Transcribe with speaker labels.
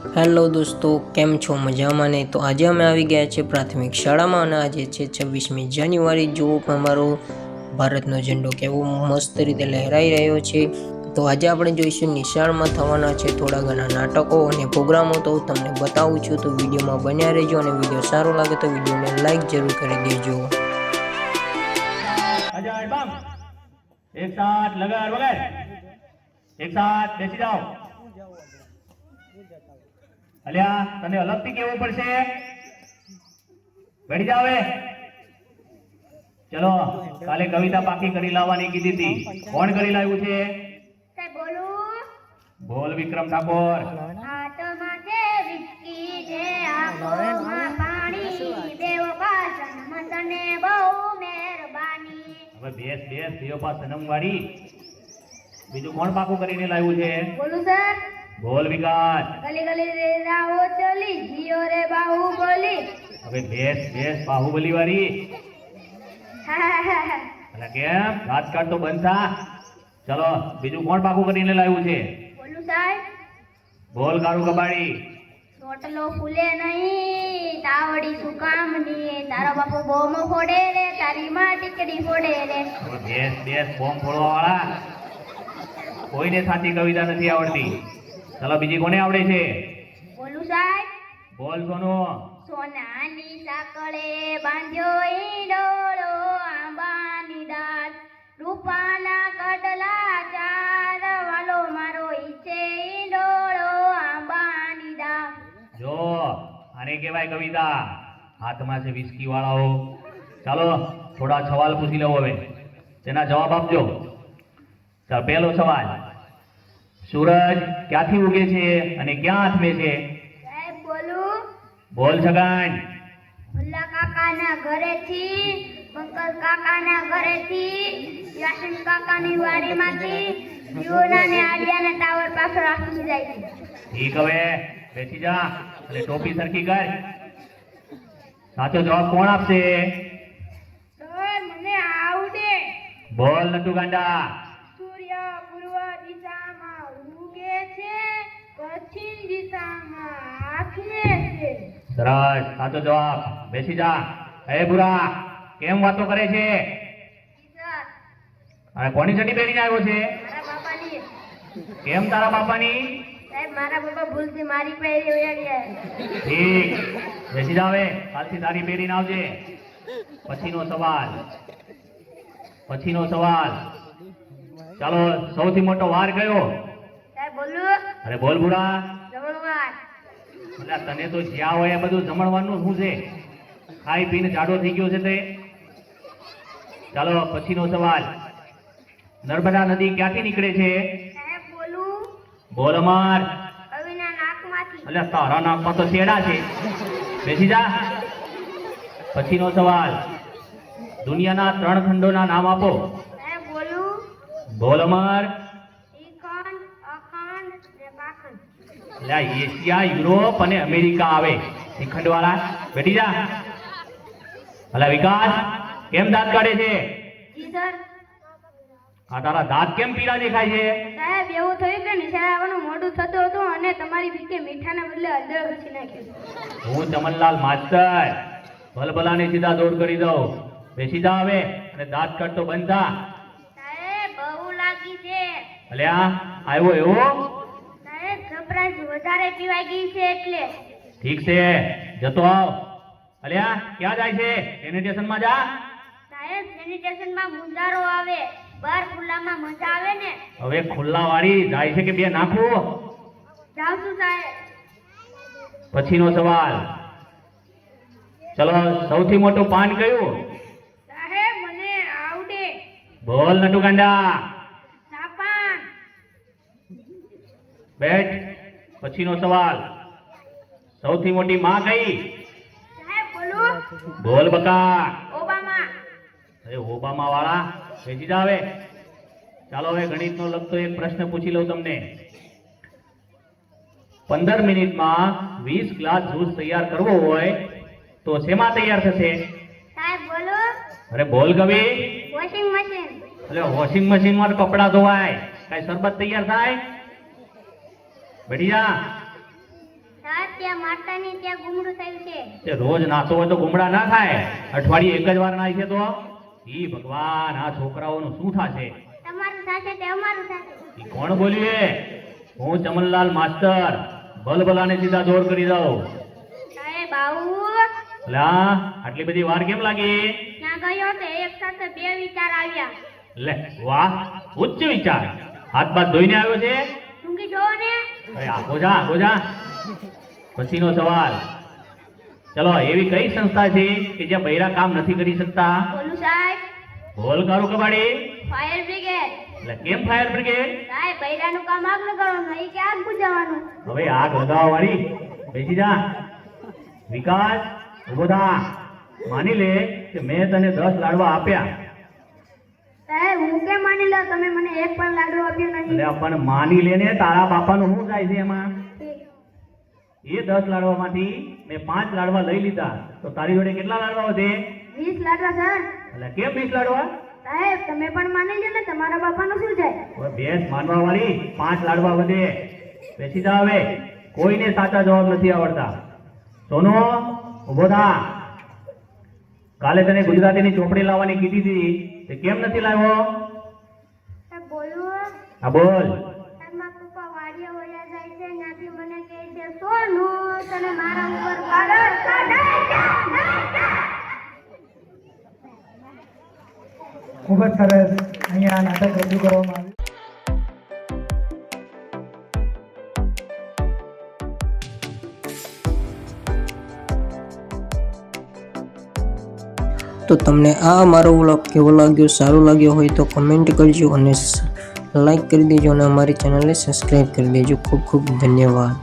Speaker 1: Hello દોસ્તો, કેમ છો? મજામાં ને? તો આજે અમે આવી ગયા છે પ્રાથમિક શાળામાં અને આજે છે છવ્વીસમી જાન્યુઆરી. જુઓ અમારો ભારતનો ઝંડો કેવો મસ્ત રીતે લહેરાઈ રહ્યો છે. તો આજે આપણે જોઈશું નિશાળમાં થવાના છે થોડા ઘણા નાટકો અને પ્રોગ્રામો. તો હું તમને બતાવું છું તો વિડીયોમાં બન્યા રહેજો અને વીડિયો સારો લાગે તો વિડીયોને લાઈક જરૂર કરી દેજો.
Speaker 2: એક સાથ બેસી જાઓ. અલ્યા તને અલગથી કેવું પડશે? બેઠી જાવ ચલો કાલે કવિતા પાકી કરી લાવવાની કીધી હતી. કોણ કરી લાવ્યું છે?
Speaker 3: બોલ.
Speaker 2: વિક્રમ ઠાકોર. હવે બેસ બેસ દેવપા સનમ વાળી બીજું કોણ પાકું કરીને લાવ્યું છે?
Speaker 3: બોલું સર.
Speaker 2: બોલ વિકાસ.
Speaker 3: ગલી ગલી રે રાહો ચલી જીઓ રે બાહુબલી.
Speaker 2: હવે બેસ બેસ બાહુબલી વાળી. એટલે કેમ? રાજકાટ તો બંધ થા. ચલો બીજું કોણ પાકું કરીને લાવ્યું છે?
Speaker 3: બોલું સાહેબ.
Speaker 2: બોલ કાળુ કબાડી.
Speaker 3: ચોટલો ફૂલે નહીં તાવડી શું કામની તારો બાપુ બોમ ફોડે રે તારી માં ટીકડી ફોડે રે.
Speaker 2: બેસ બેસ બોમ ફોડવા વાળા કોઈને સાચી કવિતા નથી આવડતી. ચલો બીજી કોને આવડે છે?
Speaker 3: બોલું સાહેબ.
Speaker 2: બોલ સોનો.
Speaker 3: સોનાની સાકળે બાંધ્યો ઈંડોળો આંબાની દાળ. રૂપાના કડલા ચાર વાલો મારો ઈચ્છે ડોળો આંબાની દાળ.
Speaker 2: જો આને કહેવાય કવિતા. હાથમાં છે વિસ્કી વાળાઓ. ચાલો થોડા સવાલ પૂછી લઉં હવે. તેના જવાબ આપજો. પહેલો સવાલ. સૂરજ ક્યાંથી ઉગે છે અને ક્યાં આથમે છે?
Speaker 3: બોલું?
Speaker 2: છગન.
Speaker 3: ભુલ્લા કાકાના ઘરેથી પંકજ કાકાના ઘરેથી યાસીન કાકાની વાડીમાંથી યુના ને આલિયાના ટાવર પાછળ રાખી જાય છે.
Speaker 2: ઠીક હવે બેસી જા અને ટોપી સરખી કર. સાચો જવાબ કોણ આપશે?
Speaker 3: સર મને આવડે.
Speaker 2: બોલ નટુ ગાંડા
Speaker 3: પૂર્વ દિશામાં ઉગે છે પશ્ચિમ દિશામાં આથમે છે.
Speaker 2: સરસ સાચો જવાબ. બેસી જા. હે બુરા કેમ વાતો કરે છે? અને કોની ચડી પહેરીને આવ્યો છે?
Speaker 3: મારા બાપાની.
Speaker 2: કેમ તારા બાપાની?
Speaker 3: સાહેબ મારા બાપા ભૂલથી મારી પહેરી ગયા
Speaker 2: ઠીક. બેસી જા હવે. કાલથી તારી પહેરીને આવજે. પછીનો સવાલ. પછીનો સવાલ. ચાલો સૌથી મોટો વાર કયો? અરે બોલ
Speaker 3: જમણવાર.
Speaker 2: એટલે તને તો જ્યાં હોય એ બધું જમણવાનું શું છે. ખાઈ પીને જાડો થઈ ગયો છે તે. ચાલો પછીનો સવાલ. નર્મદા નદી ક્યાંથી નીકળે છે?
Speaker 3: બોલ.
Speaker 2: અમાર. એટલે તારા નાકમાં તો શેડા છે. બેસી જા. પછીનો સવાલ. દુનિયાના ત્રણ ખંડોના નામ આપો.
Speaker 3: બોલ
Speaker 2: અમર. એટલે એશિયા યુરોપ અને અમેરિકા આવે. શ્રીખંડ વાળા બેઠી જા. અલા વિકાસ કેમ દાંત કાઢે છે? આ તારા દાંત કેમ પીળા દેખાય છે?
Speaker 3: સાહેબ એવું થયું કે નિશાળ આવવાનું મોડું થતું હતું અને તમારી ભીકે મીઠાના બદલે હળદર ઘસી નાખ્યું.
Speaker 2: હું ચમનલાલ માસ્તર. ભલભલાને સીધા દોડ કરી દઉં. બેસી જા હવે અને દાંત કાઢતો બંધ થા.
Speaker 3: લાગી છે
Speaker 2: આ આવ્યો એવો?
Speaker 3: સાહેબ સરપ્રાઈઝ વધારે પીવાઈ ગઈ છે એટલે.
Speaker 2: ઠીક છે જતો આવ. અલ્યા ક્યાં જાય છે? સેનિટેશનમાં જા.
Speaker 3: સાહેબ સેનિટેશનમાં મુંજારો આવે. બહાર ખુલ્લામાં મજા આવે ને.
Speaker 2: હવે ખુલ્લા વાળી જાય છે કે બે નાખું?
Speaker 3: જાવ છું સાહેબ.
Speaker 2: પછીનો સવાલ. ચલો સૌથી મોટું પાન કયું?
Speaker 3: સાહેબ મને આવડે.
Speaker 2: બોલ નટુ ગાંડા બેઠ પછીનો સવાલ. સૌથી મોટી માં કઈ?
Speaker 3: બોલ.
Speaker 2: બકા.
Speaker 3: ઓબામા.
Speaker 2: અરે ઓબામા વાળા ભેજી જાવે. ચાલો હવે ગણિતનો લગતો એક પ્રશ્ન પૂછી લઉં તમને. પંદર મિનિટમાં વીસ ગ્લાસ જ્યુસ તૈયાર કરવો હોય તો શેમાં તૈયાર થશે? અરે બોલ કવિ.
Speaker 3: Washing machine.
Speaker 2: એટલે વોશિંગ મશીનમાં કપડાં ધોવાય. કઈ શરબત તૈયાર થાય? બેઠી
Speaker 3: ત્યાં માતાની ત્યાં ગુમડું થયું છે.
Speaker 2: તે રોજ નાતો હોય તો ગુમડા ના થાય. અઠવાડિયે એક જ વાર નાય છે તો? ઈ ભગવાન આ છોકરાઓનું શું થશે?
Speaker 3: તમારું સાથે તે અમારું સાથે
Speaker 2: ઈ કોણ બોલ્યું હું ચમનલાલ માસ્ટર ભલભલાને સીધા જોર કરી દઉં.
Speaker 3: સાહેબ આવું?
Speaker 2: લા આટલી બધી વાર કેમ લાગી?
Speaker 3: ત્યાં ગયો તો એક સાથે બે વિચાર આવ્યા.
Speaker 2: લે વાહ ઉચ્ચ વિચાર. હાથ બાથ ધોઈને આવ્યો છે?
Speaker 3: જોવો ને.
Speaker 2: આગો જા આખો જા. પછીનો સવાલ. ચલો એવી કઈ સંસ્થા છે કે જ્યાં બૈરા કામ નથી કરી શકતા?
Speaker 3: બોલું સાહેબ.
Speaker 2: બોલ કરો કબાડી.
Speaker 3: Fire brigade.
Speaker 2: એટલે કેમ ફાયર બ્રિગેડ?
Speaker 3: સાહેબ બૈરાનું કામ આગ લગાવવાનું એ કે આગ બુજાવવાનું?
Speaker 2: હવે આગ લગાવવાની. બેસી જા. વિકાસ ઊભો થા. માની લે કે મેં તને દસ લાડવા આપ્યા.
Speaker 3: સાહેબ હું કેમ માની લો તમે મને એક પણ લાડુ આપ્યો
Speaker 2: એટલે પણ માની લે ને તારા બાપાનું શું થાય છે એમાં? એ દસ લાડવામાંથી મેં પાંચ લાડવા લઈ લીધા. તો તારી જોડે કેટલા લાડવા વધે
Speaker 3: વીસ લાડવા સર.
Speaker 2: એટલે કેમ વીસ લાડવા?
Speaker 3: સાહેબ તમે પણ માની લો ને તમારા બાપાનું શું જાય
Speaker 2: બેસ માનવા વાળી પાંચ લાડવા વધે. બેસી જા હવે. કોઈને સાચા જવાબ નથી આવડતા. સોનો ઊભો થા. કાલે તને ગુજરાતીની ચોપડી લાવવાની કીધી હતી. તે કેમ નથી લાવ્યો?
Speaker 3: બોલું?
Speaker 2: હા બોલ.
Speaker 3: સાહેબ પપ્પા વાડીએ વયા જાય છે ત્યાંથી મને કહે છે સોનું તને મારા ઉપર પાડર
Speaker 4: ખૂબ જ સરસ. અહીંયા નાટક રજૂ કરવામાં આવ્યું.
Speaker 1: તો તમને આ મારો વ્લોગ કેવો લાગ્યો સારો લાગ્યો હોય તો કમેન્ટ કરજો અને લાઈક કરી દેજો અને અમારી ચેનલને સબસ્ક્રાઈબ કરી દેજો. ખૂબ ખૂબ ધન્યવાદ.